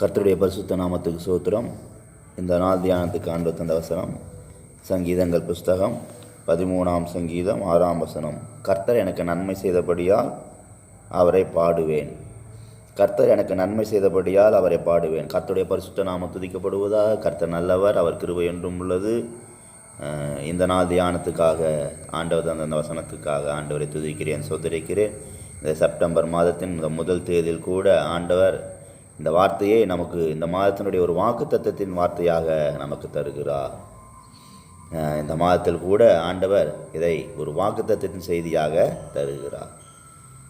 கர்த்தருடைய பரிசுத்த நாமத்துக்கு சோத்திரம். இந்த நாள் தியானத்துக்கு ஆண்டு தந்த வசனம். சங்கீதங்கள் புஸ்தகம். பதிமூணாம் சங்கீதம் ஆறாம் வசனம். கர்த்தர் எனக்கு நன்மை செய்தபடியால் அவரை பாடுவேன். கர்த்தர் எனக்கு நன்மை செய்தபடியால் அவரை பாடுவேன். கர்த்தருடைய பரிசுத்த நாமம் துதிக்கப்படுவதாக கர்த்தர் நல்லவர் அவர் கிருபை என்றும் உள்ளது. இந்த நாள் தியானத்துக்காக ஆண்டவர் தந்த அந்த வசனத்துக்காக ஆண்டவரை துதிக்கிறேன் சோதரிக்கிறேன் இந்த செப்டம்பர் மாதத்தின் முதல் தேதியில் கூட ஆண்டவர் இந்த வார்த்தையை நமக்கு இந்த மாதத்தினுடைய ஒரு வாக்குத்தத்தத்தின் வார்த்தையாக நமக்கு தருகிறார். இந்த மாதத்தில் கூட ஆண்டவர் இதை ஒரு வாக்குத்தத்தத்தின் செய்தியாக தருகிறார்.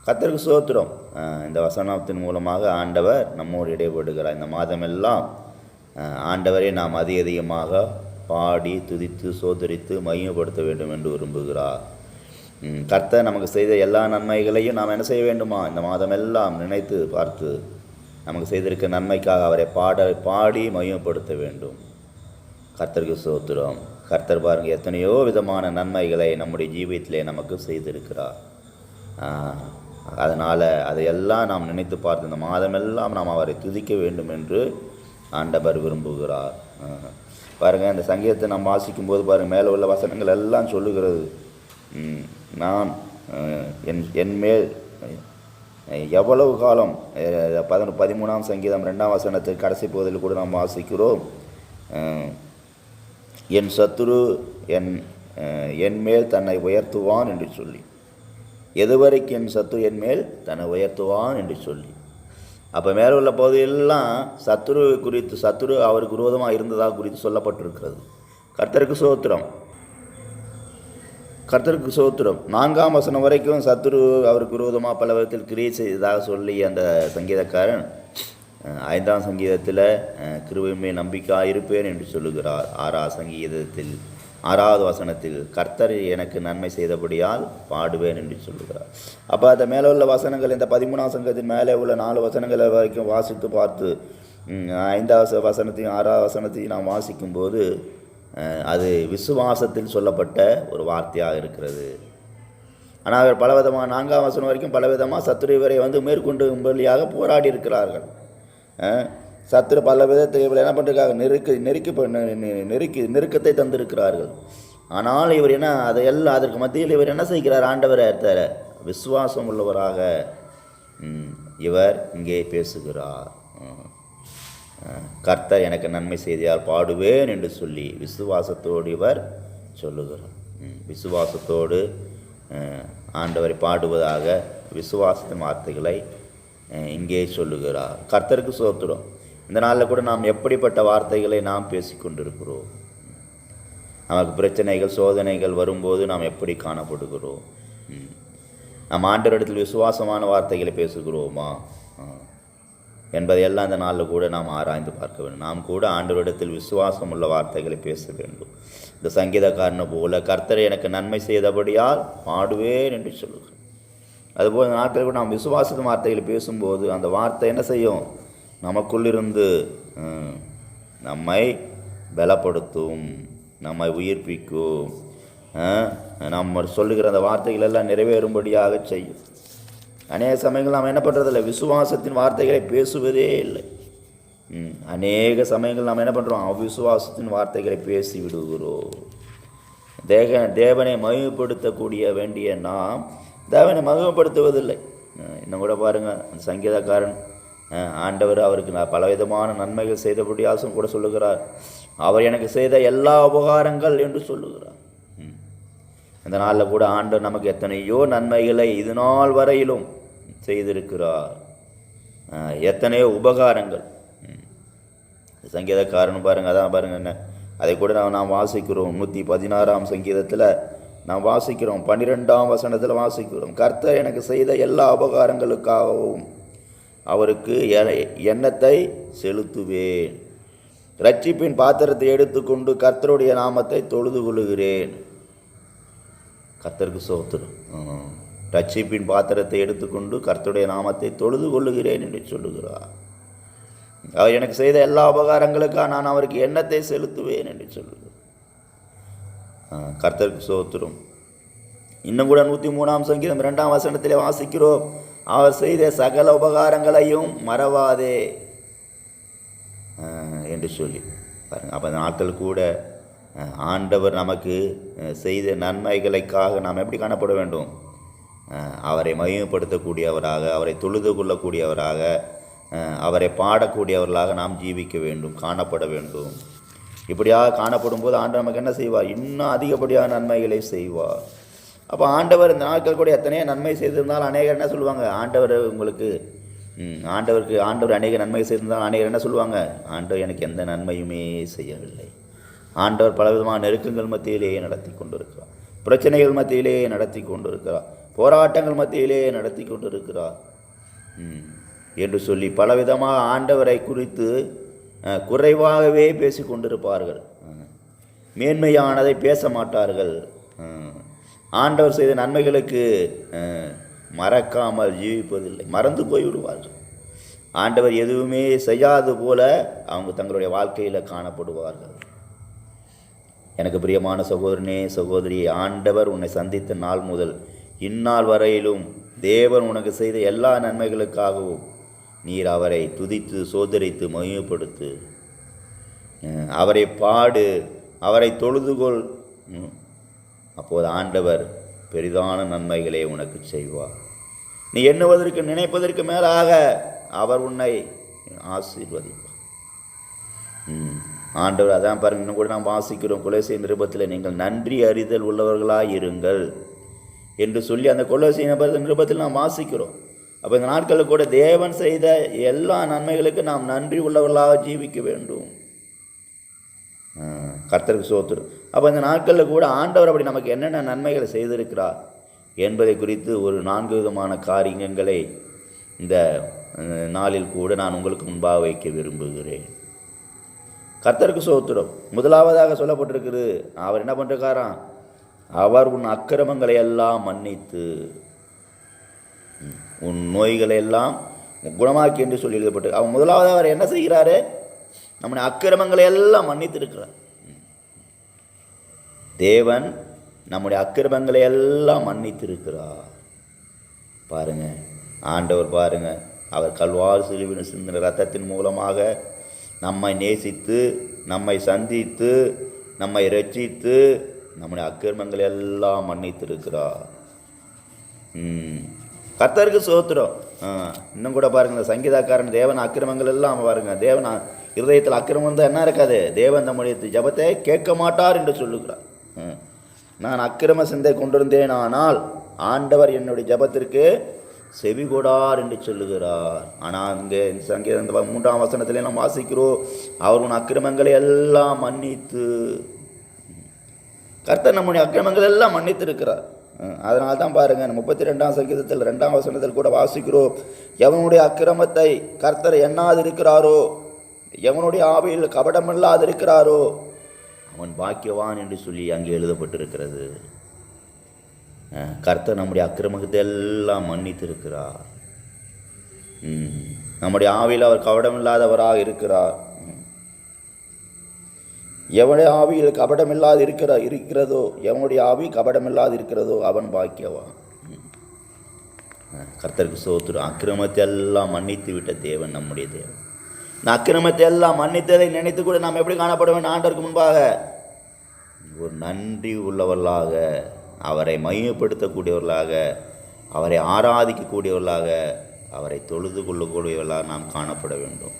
கத்தருக்கு சோத்திரம். இந்த வசனத்தின் மூலமாக ஆண்டவர் நம்மோடு இடைபடுகிறார். இந்த மாதமெல்லாம் ஆண்டவரை நாம் அதிக அதிகமாக பாடி துதித்து சோதரித்து மையப்படுத்த வேண்டும் என்று விரும்புகிறார். கர்த்தர் நமக்கு செய்த எல்லா நன்மைகளையும் நாம் என்ன செய்ய வேண்டுமா? இந்த மாதமெல்லாம் நினைத்து பார்த்து நமக்கு செய்திருக்க நன்மைக்காக அவரை பாட பாடி மையப்படுத்த வேண்டும். கர்த்தருக்கு சோத்திரம் கர்த்தர் பாருங்க எத்தனையோ விதமான நன்மைகளை நம்முடைய ஜீவியத்திலே நமக்கு செய்திருக்கிறார். அதனால் அதையெல்லாம் நாம் நினைத்து பார்த்து இந்த மாதமெல்லாம் நாம் அவரை துதிக்க வேண்டும் என்று ஆண்டவர் விரும்புகிறார். பாருங்கள் இந்த சங்கீதத்தை நாம் வாசிக்கும் போது பாருங்கள் மேலே உள்ள வசனங்கள் எல்லாம் சொல்லுகிறது. நான் என் என் என்மேல் எவ்வளவு காலம் பதின பதினொ பதிமூணாம் சங்கீதம் ரெண்டாம் வசனத்துக்கு கடைசி பகுதியில் கூட நாம் வாசிக்கிறோம். என் சத்துரு என் என் மேல் தன்னை உயர்த்துவான் என்று சொல்லி. எதுவரைக்கும் என் சத்துரு என் மேல் தன்னை உயர்த்துவான் என்று சொல்லி. அப்போ மேலே உள்ள பகுதியெல்லாம் சத்துரு குறித்து சத்துரு அவருக்கு விரோதமாக இருந்ததாக குறித்து சொல்லப்பட்டிருக்கிறது. கர்த்தருக்கு சோத்திரம். கர்த்தருக்கு சோத்திரம். நான்காம் வசனம் வரைக்கும் சத்துரு அவருக்கு விரோதமாக பல விதத்தில் கிரியை செய்ததாக சொல்லி அந்த சங்கீதக்காரன் ஐந்தாம் சங்கீதத்தில் அஹ், கிருபையுமே நம்பிக்கையாக இருப்பேன் என்று சொல்லுகிறார். ஆறாம் சங்கீதத்தில் ஆறாவது வசனத்தில் கர்த்தர் எனக்கு நன்மை செய்தபடியால் பாடுவேன் என்று சொல்லுகிறார். அப்போ அந்த மேலே உள்ள வசனங்கள் இந்த பதிமூணாம் சங்கத்தின் மேலே உள்ள நாலு வசனங்களை வரைக்கும் வாசித்து பார்த்து ஐந்தாவது வசனத்தையும் ஆறாவது வசனத்தையும் நாம் வாசிக்கும்போது அது விசுவாசத்தில் சொல்லப்பட்ட ஒரு வார்த்தையாக இருக்கிறது. ஆனால் அவர் பலவிதமாக நான்காம் வசனம் வரைக்கும் பலவிதமாக சத்துரு இவரை வந்து மேற்கொண்டு வழியாக போராடி இருக்கிறார்கள். சத்துரு பல விதத்தை இவர் என்ன பண்ணுறதுக்காக நெருக்கு நெருக்கி நெருக்கி நெருக்கத்தை தந்திருக்கிறார்கள். ஆனால் இவர் என்ன அதை எல்லாம் அதற்கு மத்தியில் இவர் என்ன செய்கிறார்? ஆண்டவரை தர விசுவாசம் உள்ளவராக இவர் இங்கே பேசுகிறார். ம். கர்த்தர் எனக்கு நன்மை செய்தியால் பாடுவேன் என்று சொல்லி விசுவாசத்தோடு இவர் சொல்லுகிறார். ம், விசுவாசத்தோடு ஆண்டவரை பாடுவதாக விசுவாசத்தின் வார்த்தைகளை இங்கே சொல்லுகிறார். கர்த்தருக்கு சோத்துடும் இந்த நாளில் கூட நாம் எப்படிப்பட்ட வார்த்தைகளை நாம் பேசிக்கொண்டிருக்கிறோம்? நமக்கு பிரச்சனைகள் சோதனைகள் வரும்போது நாம் எப்படி காணப்படுகிறோம்? ம். நாம் ஆண்டவரிடத்தில் விசுவாசமான வார்த்தைகளை பேசுகிறோமா? என்பதையெல்லாம் இந்த நாளில் கூட நாம் ஆராய்ந்து பார்க்க வேண்டும். நாம் கூட ஆண்டவரிடத்தில் விசுவாசம் உள்ள வார்த்தைகளை பேச வேண்டும். இந்த சங்கீதக்காரனை போல கர்த்தரை எனக்கு நன்மை செய்தபடியால் பாடுவேன் என்று சொல்லுகிறேன் அதுபோல் இந்த நாட்களில் கூட நாம் விசுவாசத்தின் வார்த்தைகளை பேசும்போது அந்த வார்த்தை என்ன செய்யும்? நமக்குள்ளிருந்து நம்மை பலப்படுத்தும் நம்மை உயிர்ப்பிக்கும் நம்ம சொல்லுகிற அந்த வார்த்தைகள் எல்லாம் நிறைவேறும்படியாக செய்யும். அநேக சமயங்கள் நாம் என்ன பண்ணுறதில்ல விசுவாசத்தின் வார்த்தைகளை பேசுவதே இல்லை. ம், அநேக சமயங்கள் நாம் என்ன பண்ணுறோம் அவிசுவாசத்தின் வார்த்தைகளை பேசி விடுகிறோம் தேக தேவனை மகிமைப்படுத்தக்கூடிய வேண்டிய நாம் தேவனை மகிமைப்படுத்துவதில்லை. இன்னும் கூட பாருங்கள் அந்த சங்கீதக்காரன் ஆண்டவர் அவருக்கு நான் பலவிதமான நன்மைகள் செய்தபடியாசும் கூட சொல்லுகிறார். அவர் எனக்கு செய்த எல்லா உபகாரங்கள் என்று சொல்லுகிறார். ம். இந்த நாளில் கூட ஆண்டு நமக்கு எத்தனையோ நன்மைகளை இது நாள் வரையிலும் செய்திருக்கிறார். எத்தனையோ உபகாரங்கள். சங்கீதக்காரன் பாருங்கள் அதான் பாருங்கள் என்ன. அதை கூட நான் நாம் வாசிக்கிறோம். நூற்றி பதினாறாம் சங்கீதத்தில் நாம் வாசிக்கிறோம். பன்னிரெண்டாம் வசனத்தில் வாசிக்கிறோம். கர்த்தர் எனக்கு செய்த எல்லா உபகாரங்களுக்காகவும் அவருக்கு எ- எண்ணத்தை செலுத்துவேன். ரட்சிப்பின் பாத்திரத்தை எடுத்துக்கொண்டு கர்த்தருடைய நாமத்தை தொழுது கொள்ளுகிறேன். கர்த்தருக்கு சோத்துடும் ம். ரட்சிப்பின் பாத்திரத்தை எடுத்துக்கொண்டு கர்த்தருடைய நாமத்தை தொழுது கொள்ளுகிறேன் என்று சொல்லுகிறார். அவர் எனக்கு செய்த எல்லா உபகாரங்களுக்காக நான் அவருக்கு எண்ணத்தை செலுத்துவேன் என்று சொல்லுகிறார். கர்த்தருக்கு சோத்துரும். இன்னும் கூட நூற்றி மூணாம் சங்கீதம் இரண்டாம் வசனத்தில் வாசிக்கிறோம். அவர் செய்த சகல உபகாரங்களையும் மறவாதே என்று சொல்லி. பாருங்கள் அப்போ நாட்கள் கூட ஆண்டவர் நமக்கு செய்த நன்மைகளுக்காக நாம் எப்படி காணப்பட வேண்டும்? அவரை மகிமைப்படுத்தக்கூடியவராக அவரை தொழுது கொள்ளக்கூடியவராக அவரை பாடக்கூடியவர்களாக நாம் ஜீவிக்க வேண்டும் காணப்பட வேண்டும். இப்படியாக காணப்படும் போது ஆண்டவர் நமக்கு என்ன செய்வார்? இன்னும் அதிகப்படியான நன்மைகளை செய்வார். அப்போ ஆண்டவர் இந்த நாட்கள் கூட எத்தனையோ நன்மை செய்திருந்தாலும் அநேகர் என்ன சொல்லுவாங்க? ஆண்டவர் உங்களுக்கு ஆண்டவருக்கு ஆண்டவர் அநேக நன்மை செய்திருந்தால் அநேகர் என்ன சொல்லுவாங்க? ஆண்டவர் எனக்கு எந்த நன்மையுமே செய்யவில்லை. ஆண்டவர் பலவிதமான நெருக்கங்கள் மத்தியிலேயே நடத்தி கொண்டிருக்கிறார். பிரச்சனைகள் மத்தியிலேயே நடத்தி கொண்டிருக்கிறார். போராட்டங்கள் மத்தியிலேயே நடத்தி கொண்டிருக்கிறார். என்று சொல்லி பலவிதமாக ஆண்டவரை குறித்து குறைவாகவே பேசி கொண்டிருப்பார்கள். மேன்மையானதை பேச மாட்டார்கள். ஆண்டவர் செய்த நன்மைகளுக்கு மறக்காமல் ஜீவிப்பதில்லை. மறந்து போய்விடுவார்கள். ஆண்டவர் எதுவுமே செய்யாது போல அவங்க தங்களுடைய வாழ்க்கையில் காணப்படுவார்கள். எனக்கு பிரியமான சகோதரனே சகோதரி ஆண்டவர் உன்னை சந்தித்த நாள் முதல் இந்நாள் வரையிலும் தேவன் உனக்கு செய்த எல்லா நன்மைகளுக்காகவும் நீர் அவரை துதித்து சோதரித்து மகிமைப்படுத்து. அவரை பாடு அவரை தொழுதுகொள் அப்போது ஆண்டவர் பெரிதான நன்மைகளை உனக்கு செய்வார். நீ எண்ணுவதற்கு நினைப்பதற்கு மேலாக அவர் உன்னை ஆசீர்வதிப்பார். ம். ஆண்டவர் அதான் பாருங்க இன்னும் கூட நாம் வாசிக்கிறோம். குலசை நிருபத்தில் நீங்கள் நன்றி அறிதல் உள்ளவர்களாக இருங்கள் என்று சொல்லி அந்த கொலோசை நிருபத்தில் நாம் வாசிக்கிறோம். அப்போ இந்த நாட்களில் கூட தேவன் செய்த எல்லா நன்மைகளுக்கும் நாம் நன்றி உள்ளவர்களாக ஜீவிக்க வேண்டும். கர்த்தருக்கு சோத்துரு அப்போ இந்த நாட்களில் கூட ஆண்டவர் அப்படி நமக்கு என்னென்ன நன்மைகளை செய்திருக்கிறார் என்பதை குறித்து ஒரு நான்கு விதமான காரியங்களை இந்த நாளில் கூட நான் உங்களுக்கு முன்பாக வைக்க விரும்புகிறேன். கர்த்தருக்கு சோத்துரம். முதலாவதாக சொல்லப்பட்டிருக்குது அவர் என்ன பண்ணுறக்காராம் அவர் உன் அக்கிரமங்களை எல்லாம் மன்னித்து உன் நோய்களை எல்லாம் குணமாக்கி என்று சொல்லி எழுதப்பட்டு அவன் முதலாவது அவர் என்ன செய்கிறாரு நம்முடைய அக்கிரமங்களை எல்லாம் மன்னித்திருக்கிறார் ம். தேவன் நம்முடைய அக்கிரமங்களை எல்லாம் மன்னித்திருக்கிறார் பாருங்க ஆண்டவர் பாருங்க அவர் கல்வார் சிலுவின் சிந்தின ரத்தத்தின் மூலமாக நம்மை நேசித்து நம்மை சந்தித்து நம்மை ரட்சித்து நம்முடைய அக்கிரமங்களை எல்லாம் மன்னித்திருக்கிறார். ம். கர்த்தருக்கு சோத்திரம். ஆ, இன்னும் கூட பாருங்கள் சங்கீதாக்காரன் தேவன் அக்கிரமங்கள் எல்லாம் பாருங்க. தேவன் இருதயத்தில் அக்கிரமம் தான் என்ன இருக்காது? தேவன் நம்முடைய ஜபத்தை கேட்க மாட்டார் என்று சொல்லுகிறார். ம். நான் அக்கிரம சிந்தை கொண்டிருந்தேன் ஆனால் ஆண்டவர் என்னுடைய ஜபத்திற்கு செவிகொடார் என்று சொல்லுகிறார். ஆனால் அங்கே இந்த சங்கீதம் மூன்றாம் வசனத்திலே நாம் வாசிக்கிறோம் அவர் உன் அக்கிரமங்களை எல்லாம் மன்னித்து கர்த்தர் நம்முடைய அக்கிரமங்கள் எல்லாம் மன்னித்திருக்கிறார். அதனால தான் பாருங்க முப்பத்தி ரெண்டாம் சங்கீதத்தில் ரெண்டாம் வசனத்தில் கூட வாசிக்கிறோம் எவனுடைய அக்கிரமத்தை கர்த்தர் எண்ணாது இருக்கிறாரோ எவனுடைய ஆவியில் கபடமில்லாது இருக்கிறாரோ அவன் பாக்கியவான் என்று சொல்லி அங்கே எழுதப்பட்டிருக்கிறது. கர்த்தர் நம்முடைய அக்கிரமத்தை எல்லாம் மன்னித்திருக்கிறார். ம். நம்முடைய ஆவியில் அவர் கவடமில்லாதவராக இருக்கிறார். எவனுடைய ஆவியில் கபடமில்லாது இருக்கிற இருக்கிறதோ எவனுடைய ஆவி கபடமில்லாது இருக்கிறதோ அவன் பாக்கியவான். கர்த்தருக்கு சோத்துரு அக்கிரமத்தை எல்லாம் மன்னித்து விட்ட தேவன் நம்முடைய தேவன். இந்த அக்கிரமத்தை எல்லாம் மன்னித்ததை நினைத்து கூட நாம் எப்படி காணப்பட வேண்டும் ஆண்டருக்கு முன்பாக. ஒரு நன்றி உள்ளவர்களாக அவரை மையப்படுத்தக்கூடியவர்களாக அவரை ஆராதிக்கக்கூடியவர்களாக அவரை தொழுது கொள்ளக்கூடியவர்களாக நாம் காணப்பட வேண்டும்.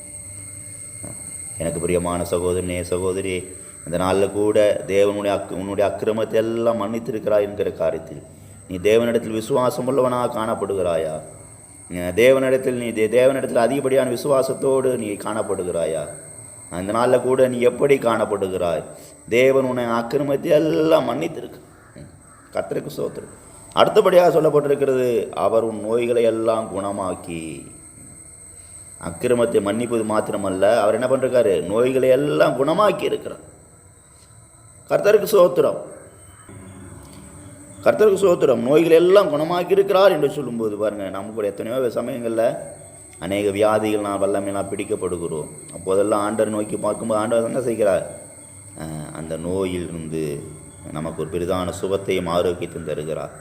எனக்கு பிரியமான சகோதரனே சகோதரி இந்த நாளில் கூட தேவனுடைய அக் உன்னுடைய அக்கிரமத்தை எல்லாம் மன்னித்திருக்கிறாய் என்கிற காரியத்தில். நீ தேவனிடத்தில் விசுவாசம் உள்ளவனாக காணப்படுகிறாயா தேவனிடத்தில் நீ தே- தேவனிடத்தில் அதிகப்படியான விசுவாசத்தோடு நீ காணப்படுகிறாயா? அந்த நாளில் கூட நீ எப்படி காணப்படுகிறாய்? தேவன் உன்னை அக்கிரமத்தை எல்லாம் மன்னித்திருக்கு கத்திற்கு சோத்திரம். அடுத்தபடியாக சொல்லப்பட்டிருக்கிறது அவர் உன் நோய்களை எல்லாம் குணமாக்கி அக்கிரமத்தை மன்னிப்பது மாத்திரமல்ல அவர் என்ன பண்ணிருக்காரு நோய்களை எல்லாம் குணமாக்கி இருக்கிறார். கர்த்தருக்கு சோத்திரம். கர்த்தருக்கு சோத்திரம். நோய்களை எல்லாம் குணமாக்கி இருக்கிறார் என்று சொல்லும்போது பாருங்கள் நம்ம கூட எத்தனையோ சமயங்களில் அநேக வியாதிகள் நான் வல்லமையெல்லாம் பிடிக்கப்படுகிறோம். அப்போதெல்லாம் ஆண்டவர் நோக்கி பார்க்கும்போது ஆண்டவர் என்ன செய்கிறார்? அந்த நோயிலிருந்து நமக்கு ஒரு பெரிதான சுகத்தையும் ஆரோக்கியத்தையும் தருகிறார்.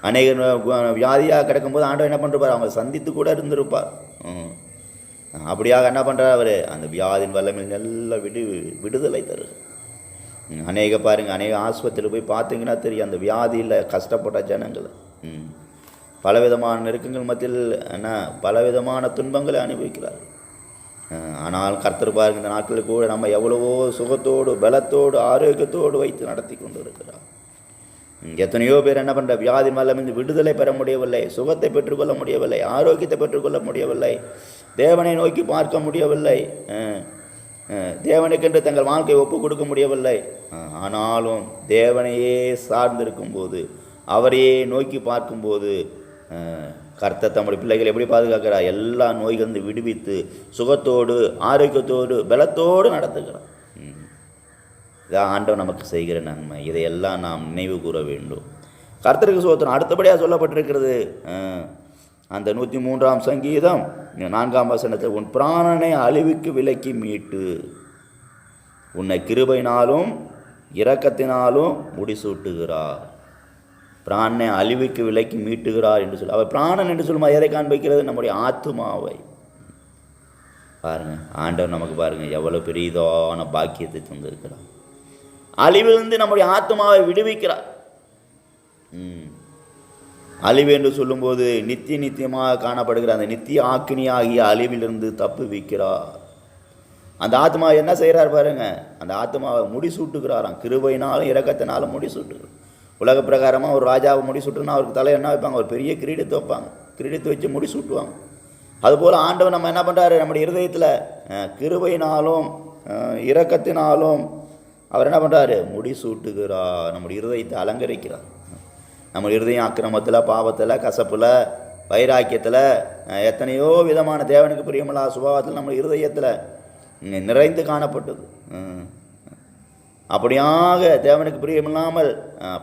அநேக வியாதியாக கிடக்கும்போது ஆண்டவர் என்ன பண்ணுறார் அவங்க சந்தித்து கூட இருந்திருப்பார். ம். அப்படியாக என்ன பண்ணுறார் அவர்? அந்த வியாதியின் வல்லமையில் நல்ல விடு விடுதலை தருது அநேக பாருங்கள் அநேக ஆஸ்பத்திரி போய் பார்த்தீங்கன்னா தெரியும் அந்த வியாதியில் கஷ்டப்பட்ட ஜனங்கள். ம். பலவிதமான நெருக்கங்கள் மத்தியில் என்ன பலவிதமான துன்பங்களை அனுபவிக்கிறார். ஆனால் கர்த்தர் பாருங்க இந்த நாட்களில் கூட நம்ம எவ்வளவோ சுகத்தோடு பலத்தோடு ஆரோக்கியத்தோடு வைத்து நடத்தி கொண்டு இருக்கிறார் எத்தனையோ பேர் என்ன பண்ணுற வியாதி மேலிருந்து விடுதலை பெற முடியவில்லை சுகத்தை பெற்றுக்கொள்ள முடியவில்லை ஆரோக்கியத்தை பெற்றுக்கொள்ள முடியவில்லை. தேவனை நோக்கி பார்க்க முடியவில்லை. தேவனுக்கென்று தங்கள் வாழ்க்கையை ஒப்பு கொடுக்க முடியவில்லை. ஆனாலும் தேவனையே சார்ந்திருக்கும் போது அவரையே நோக்கி பார்க்கும்போது கர்த்த தம்முடைய பிள்ளைகளை எப்படி பாதுகாக்கிறார்? எல்லா நோய்களிலிருந்து விடுவித்து சுகத்தோடு ஆரோக்கியத்தோடு பலத்தோடு நடத்துகிறார். ம். இதான் ஆண்டவன் நமக்கு செய்கிற நன்மை. இதையெல்லாம் நாம் நினைவு கூற வேண்டும். கர்த்தருக்கு சோத்திரம் அடுத்தபடியாக சொல்லப்பட்டிருக்கிறது. அந்த நூற்றி மூன்றாம் சங்கீதம் நான்காம் வசனத்தில் உன் பிராணனை அழிவுக்கு விலக்கி மீட்டு. உன்னை கிருபையினாலும் இரக்கத்தினாலும் முடிசூட்டுகிறார். பிராணனை அழிவுக்கு விலக்கி மீட்டுகிறார் என்று சொல்லி அவர் பிராணன் என்று சொல்லும்போது எதை காண்பிக்கிறது? நம்முடைய ஆத்துமாவை. பாருங்கள் ஆண்டவர் நமக்கு பாருங்கள் எவ்வளவு பெரிதான பாக்கியத்தை தந்திருக்கிறார். அழிவிலிருந்து நம்முடைய ஆத்மாவை விடுவிக்கிறார். ம். அழிவு என்று சொல்லும்போது நித்திய நித்தியமாக காணப்படுகிற அந்த நித்திய ஆக்கினியாகிய அழிவிலிருந்து தப்பு வைக்கிறார். அந்த ஆத்மா என்ன செய்கிறார் பாருங்க அந்த ஆத்மாவை முடிசூட்டுகிறாராம். கிருபையினாலும் இறக்கத்தினாலும் முடிசூட்டுகிறார். உலக பிரகாரமாக ஒரு ராஜாவை முடிசூட்டுனா அவருக்கு தலை என்ன வைப்பாங்க? ஒரு பெரிய கிரீடத்தை வைப்பாங்க. கிரீடத்தை வச்சு முடிசூட்டுவாங்க. அதுபோல் ஆண்டவர் நம்ம என்ன பண்ணுறாரு நம்முடைய இருதயத்தில் கிருபையினாலும் இரக்கத்தினாலும் அவர் என்ன பண்ணுறாரு முடிசூட்டுகிறார். நம்முடைய இருதயத்தை அலங்கரிக்கிறார். நம்ம இருதயம் அக்கிரமத்தில் பாவத்தில் கசப்பில் வைராக்கியத்தில் எத்தனையோ விதமான தேவனுக்கு பிரியமில்லா சுபாவத்தில் நம்ம இருதயத்தில் நிறைந்து காணப்பட்டது. அப்படியாக தேவனுக்கு பிரியமில்லாமல்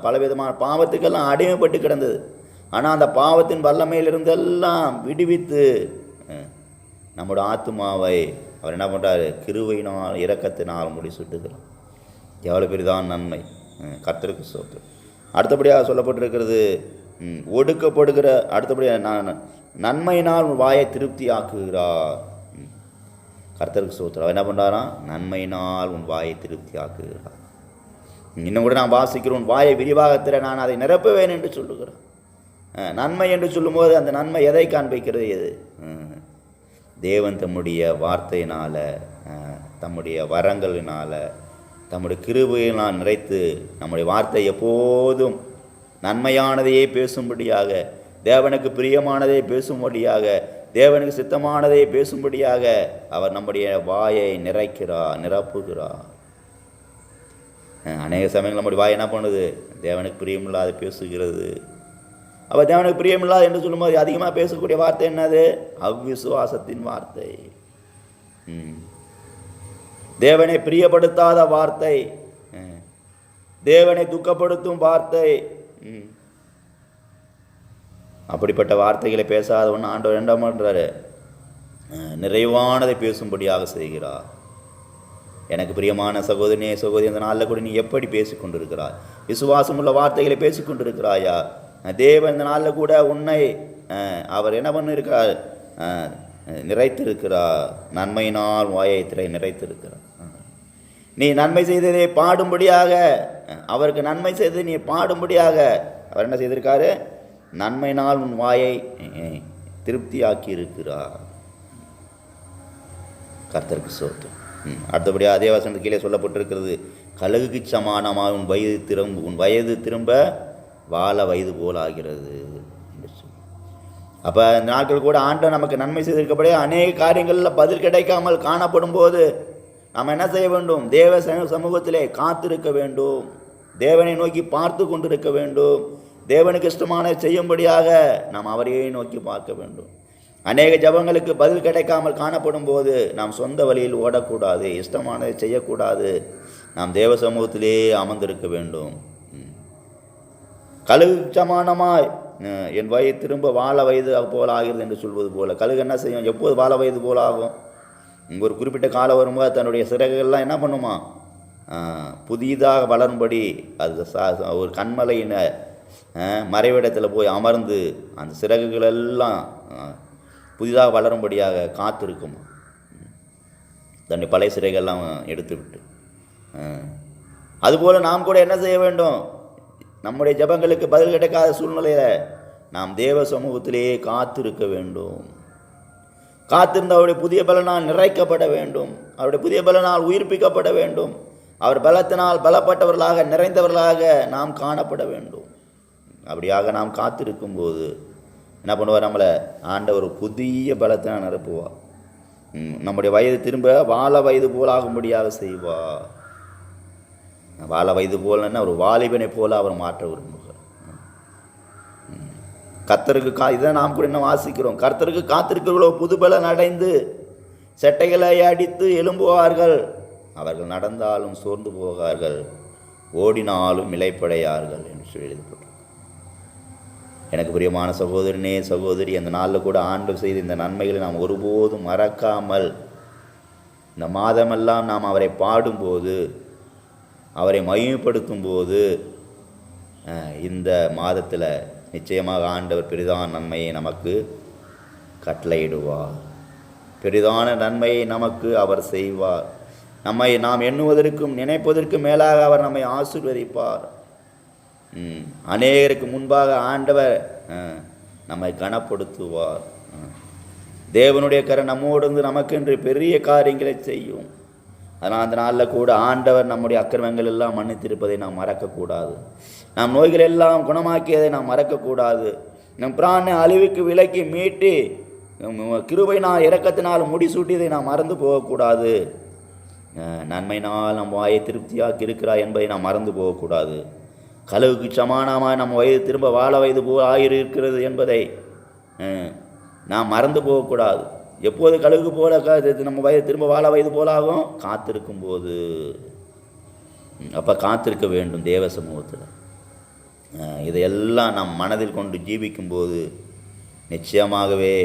பலவிதமான பாவத்துக்கெல்லாம் அடிமைப்பட்டு கிடந்தது. ஆனால் அந்த பாவத்தின் வல்லமையிலிருந்தெல்லாம் விடுவித்து நம்மளோட நம்முடைய ஆத்துமாவை அவர் என்ன பண்ணுறாரு கிருவையினால் இரக்கத்தினால் முடிசூட்டுகிறார். எவ்வளோ பெரிதான் நன்மை. அஹ், கர்த்தருக்கு சோத்து. அடுத்தபடியாக சொல்லப்பட்டிருக்கிறது ஒடுக்கப்படுகிற அடுத்தபடியாக நான் நன்மையினால் உன் வாயை திருப்தி ஆக்குகிறார் ம். கர்த்தருக்கு சோத்திரம். என்ன பண்ணுறாராம் நன்மையினால் உன் வாயை திருப்தி ஆக்குகிறார் இன்னும் கூட நான் வாசிக்கிறோம் உன் வாயை விரிவாகத்திற நான் அதை நிரப்புவேன் என்று சொல்லுகிறேன் நன்மை என்று சொல்லும்போது அந்த நன்மை எதை காண்பிக்கிறது? எது? தேவன் தம்முடைய வார்த்தையினால் தம்முடைய வரங்களினால் தம்முடைய கிருபையினால் நிறைத்து நம்முடைய வார்த்தை எப்போதும் நன்மையானதையே பேசும்படியாக தேவனுக்கு பிரியமானதை பேசும்படியாக தேவனுக்கு சித்தமானதை பேசும்படியாக அவர் நம்முடைய வாயை நிறைக்கிறார் நிரப்புகிறார். அநேக சமயங்கள் நம்முடைய வாய் என்ன பண்ணுது? தேவனுக்கு பிரியமில்லாத பேசுகிறது. அப்போ தேவனுக்கு பிரியமில்லாத என்று சொல்லும்போது அதிகமாக பேசக்கூடிய வார்த்தை என்னது? அவ்விசுவாசத்தின் வார்த்தை. ம். தேவனை பிரியப்படுத்தாத வார்த்தை. தேவனை துக்கப்படுத்தும் வார்த்தை. அப்படிப்பட்ட வார்த்தைகளை பேசாதவன் ஆண்டவர் என்ன பண்ணுறாரு நிறைவானதை பேசும்படியாக செய்கிறார். எனக்கு பிரியமான சகோதரனே சகோதரி அந்த நாளில் கூட நீ எப்படி பேசிக்கொண்டிருக்கிறாய்? விசுவாசம் உள்ள வார்த்தைகளை பேசிக்கொண்டிருக்கிறாயா? தேவன் இந்த நாளில் கூட உன்னை அவர் என்ன பண்ணிருக்கிறார் நிறைத்திருக்கிறார். நன்மையினால் வாயை திரை நிறைத்திருக்கிறார். நீ நன்மை செய்ததை பாடும்படியாக அவருக்கு நன்மை செய்து நீ பாடும்படியாக. அவர் என்ன செய்திருக்காரு? நன்மையினால் உன் வாயை திருப்தியாக்கி இருக்கிறார் கர்த்தருக்கு சோத்து. ம். அடுத்தபடியாக அதே வசனத்து கீழே சொல்லப்பட்டிருக்கிறது கழுகுக்கு சமானமாக உன் வயது திரும்ப உன் வயது திரும்ப வாழ வயது போல் ஆகிறது அப்போ இந்த நாட்கள் கூட ஆண்டை நமக்கு நன்மை செய்திருக்கப்படியே அநேக காரியங்களில் பதில் கிடைக்காமல் காணப்படும் போது நாம் என்ன செய்ய வேண்டும்? தேவ சமூகத்திலே காத்திருக்க வேண்டும். தேவனை நோக்கி பார்த்து கொண்டிருக்க வேண்டும். தேவனுக்கு இஷ்டமான செய்யும்படியாக நாம் அவரையே நோக்கி பார்க்க வேண்டும். அநேக ஜபங்களுக்கு பதில் கிடைக்காமல் காணப்படும் போது நாம் சொந்த வழியில் ஓடக்கூடாது இஷ்டமானதை செய்யக்கூடாது. நாம் தேவ சமூகத்திலே அமர்ந்திருக்க வேண்டும். கழுகு சமானமாய் என் வயது திரும்ப வாழ வயது போல் ஆகிறது என்று சொல்வது போல. கழுகு என்ன செய்யும்? எப்போது வாழ வயது போல் ஆகும் ஒரு குறிப்பிட்ட காலம் வரும்போது தன்னுடைய சிறகுகள்லாம் என்ன பண்ணுமா? புதிதாக வளரும்படி அது சா- ஒரு கண்மலையின மறைவிடத்தில் போய் அமர்ந்து அந்த சிறகுகளெல்லாம் புதிதாக வளரும்படியாக காத்திருக்கும்? தன்னுடைய பழைய சிறைகள்லாம் எடுத்து விட்டு அதுபோல் நாம் கூட என்ன செய்ய வேண்டும்? நம்முடைய ஜெபங்களுக்கு பதில் கிடைக்காத சூழ்நிலையில் நாம் தேவ சமூகத்திலேயே காத்திருக்க வேண்டும். காத்திருந்த அவருடைய புதிய பலனால் நிறைக்கப்பட வேண்டும். அவருடைய புதிய பலனால் உயிர்ப்பிக்கப்பட வேண்டும். அவர் பலத்தினால் பலப்பட்டவர்களாக நிறைந்தவர்களாக நாம் காணப்பட வேண்டும். அப்படியாக நாம் காத்திருக்கும் போது என்ன பண்ணுவார்? நம்மளை ஆண்டவர் புதிய பலத்தினால் நிரப்புவார். நம்முடைய வயது திரும்ப வாழ வயது போலாகும்படியாக செய்வார். வாழ வயது போலன்னா ஒரு வாலிபனை போல அவர் மாற்ற விரும்புவார். கர்த்தருக்கு கா இதை நாம் கூட இன்னும் வாசிக்கிறோம். கர்த்தருக்கு காத்திருக்கிறவர்களோ புதுபலன் அடைந்து செட்டைகளை அடித்து எழும்புவார்கள். அவர்கள் நடந்தாலும் சோர்ந்து போகார்கள். ஓடினாலும் இலைப்படையார்கள் என்று சொல்லி எழுதப்பட்டிருக்கு. எனக்கு பிரியமான சகோதரனே சகோதரி அந்த நாளில் கூட ஆண்டு செய்த இந்த நன்மைகளை நாம் ஒருபோதும் மறக்காமல் இந்த மாதமெல்லாம் நாம் அவரை பாடும்போது அவரை மகிமைப்படுத்தும் போது இந்த மாதத்தில் நிச்சயமாக ஆண்டவர் பெரிதான நன்மையை நமக்கு கட்டளையிடுவார். பெரிதான நன்மையை நமக்கு அவர் செய்வார். நம்மை நாம் எண்ணுவதற்கும் நினைப்பதற்கும் மேலாக அவர் நம்மை ஆசிர்வதிப்பார். ம், அநேகருக்கு முன்பாக ஆண்டவர் நம்மை கனப்படுத்துவார். தேவனுடைய கரை நம்மோடு இருந்து நமக்கென்று பெரிய காரியங்களை செய்யும். அதனால் அந்த நாளில் கூட ஆண்டவர் நம்முடைய அக்கிரமங்கள் எல்லாம் மன்னித்திருப்பதை நாம் மறக்கக்கூடாது. நம் நோய்கள் எல்லாம் குணமாக்கியதை நாம் மறக்கக்கூடாது. நம் பிராணை அழிவுக்கு விலக்கி மீட்டி நம் இறக்கத்தினால் இரக்கத்தினால் முடிசூட்டியதை நாம் மறந்து போகக்கூடாது. நன்மைனால் நன்மையினால் நம் வாயை திருப்தியாக இருக்கிறாய் என்பதை நாம் மறந்து போகக்கூடாது. கழுவுக்கு சமானமாக நம் வயது திரும்ப வாழ வயது போ ஆகியிருக்கிறது என்பதை நாம் மறந்து போகக்கூடாது. எப்போது கழுகு போல நம்ம வயது திரும்ப வாழ வயது போலாகும்? காத்திருக்கும் போது. அப்போ காத்திருக்க வேண்டும் தேவ சமூகத்தில். இதையெல்லாம் நம் மனதில் கொண்டு ஜீவிக்கும்போது நிச்சயமாகவே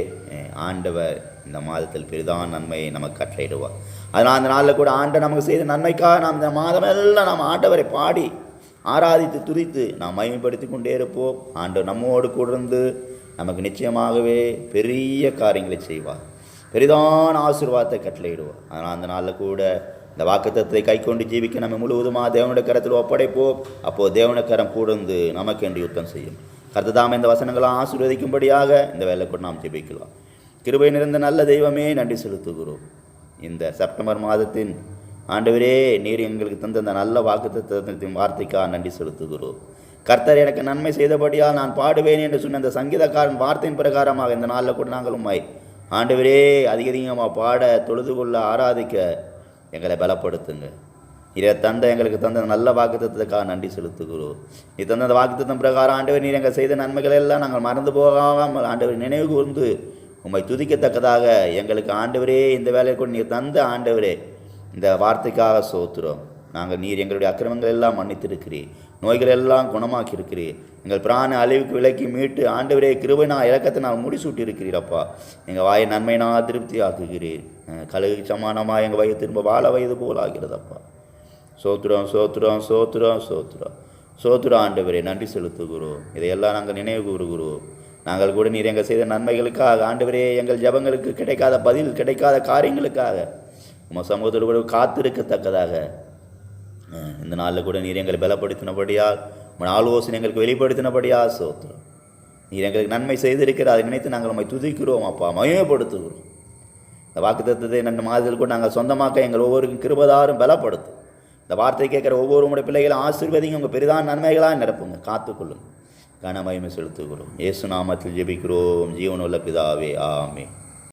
ஆண்டவர் இந்த மாதத்தில் பெரிதான நன்மையை நமக்கு கட்டளையிடுவார். அதனால் அந்த நாளில் கூட ஆண்டை நமக்கு செய்த நன்மைக்காக நாம் இந்த மாதமெல்லாம் நாம் ஆண்டவரை பாடி ஆராதித்து துதித்து நாம் மயமைப்படுத்தி கொண்டே இருப்போம். ஆண்டவர் நம்மோடு கூட இருந்து நமக்கு நிச்சயமாகவே பெரிய காரியங்களை செய்வார். பெரிதான ஆசீர்வாதத்தை கட்டளையிடுவார். அதனால் அந்த நாளில் கூட இந்த வாக்குத்தத்தை கை கொண்டு ஜீவிக்க நம்ம முழுவதுமாக தேவனுடைய கரத்தில் ஒப்படைப்போம். அப்போது தேவனுடைய கரம் கூடந்து நமக்கு என்று யுத்தம் செய்யும். கர்த்ததாமே இந்த வசனங்களை ஆசீர்வதிக்கும்படியாக இந்த வேலை கூட நாம் ஜெபிக்கலாம். கிருபை நிறைந்த நல்ல தெய்வமே நன்றி செலுத்துகிறோம். இந்த செப்டம்பர் மாதத்தின் ஆண்டவரே நீர் எங்களுக்கு தந்த இந்த நல்ல வாக்குத்தத்தின் வார்த்தைக்காக நன்றி செலுத்துகிறோம். கர்த்தர் எனக்கு நன்மை செய்தபடியால் நான் பாடுவேன் என்று சொன்ன அந்த சங்கீதக்காரன் வார்த்தையின் பிரகாரமாக இந்த நாளில் கூட நாங்கள் உண்மை ஆண்டவரே அதிக அதிகமாக பாட தொழுது கொள்ள ஆராதிக்க எங்களை பலப்படுத்துங்க. இதை தந்த எங்களுக்கு தந்த நல்ல வாக்குத்தத்துக்காக நன்றி செலுத்துகிறோம். நீ தந்த அந்த வாக்குத்தம் பிரகாரம் ஆண்டவர் நீர் எங்கள் செய்த நன்மைகள் எல்லாம் நாங்கள் மறந்து போகாமல் ஆண்டவர் நினைவு கூர்ந்து உம்மை துதிக்கத்தக்கதாக எங்களுக்கு ஆண்டவரே இந்த வேலையை கொண்டு நீர் தந்த ஆண்டவரே இந்த வார்த்தைக்காக சோத்துறோம். நாங்கள் நீர் எங்களுடைய அக்கிரமங்கள் எல்லாம் மன்னித்திருக்கிறீர். நோய்கள் எல்லாம் குணமாக்கியிருக்கிறீர். எங்கள் பிராண அழிவுக்கு விலக்கி மீட்டு ஆண்டவரே கிருபை நான் இலக்கத்தை நான் முடிசூட்டியிருக்கிறீரப்பா எங்கள் வாயை நன்மைனா திருப்தி ஆக்குகிறீர் கழுகு சமானமாக எங்கள் வயது திரும்ப வாழ வயது போல் ஆகிறதப்பா சோத்துறோம் சோத்துறோம் சோத்துறோம் சோத்துறோம். சோத்துறோம் ஆண்டவரே நன்றி செலுத்துகிறோம். இதையெல்லாம் நாங்கள் நினைவு கூறுகிறோம். நாங்கள் கூட நீர் எங்கள் செய்த நன்மைகளுக்காக ஆண்டவரே எங்கள் ஜெபங்களுக்கு கிடைக்காத பதில் கிடைக்காத காரியங்களுக்காக உம சமூகத்தோடு கூட காத்திருக்கத்தக்கதாக இந்த நாளில் கூட நீர் எங்களை பலப்படுத்தினபடியால் உன் ஆலோசனை எங்களுக்கு வெளிப்படுத்தினபடியா சோத்திரம் நீர் எங்களுக்கு நன்மை செய்திருக்கிற அதை நினைத்து நாங்கள் நம்மை துதிக்கிறோம் அப்பா. மகிமைப்படுத்துகிறோம். இந்த தருத்தது ரெண்டு மாதத்தில் கூட நாங்கள் சொந்தமாக்க எங்கள் ஒவ்வொருக்கும் கிருபதாரும் பலப்படுத்தும். இந்த வார்த்தை கேட்குற ஒவ்வொரு உடைய பிள்ளைகளும் ஆசீர்வதிங்க. உங்கள் பெரிதான நன்மைகளாக நிரப்புங்க. காத்துக்கொள்ளுங்க. கனமயமை செலுத்துகிறோம். இயேசு நாமத்தில் ஜெபிக்கிறோம். ஜீவனுள்ள பிதாவே ஆமே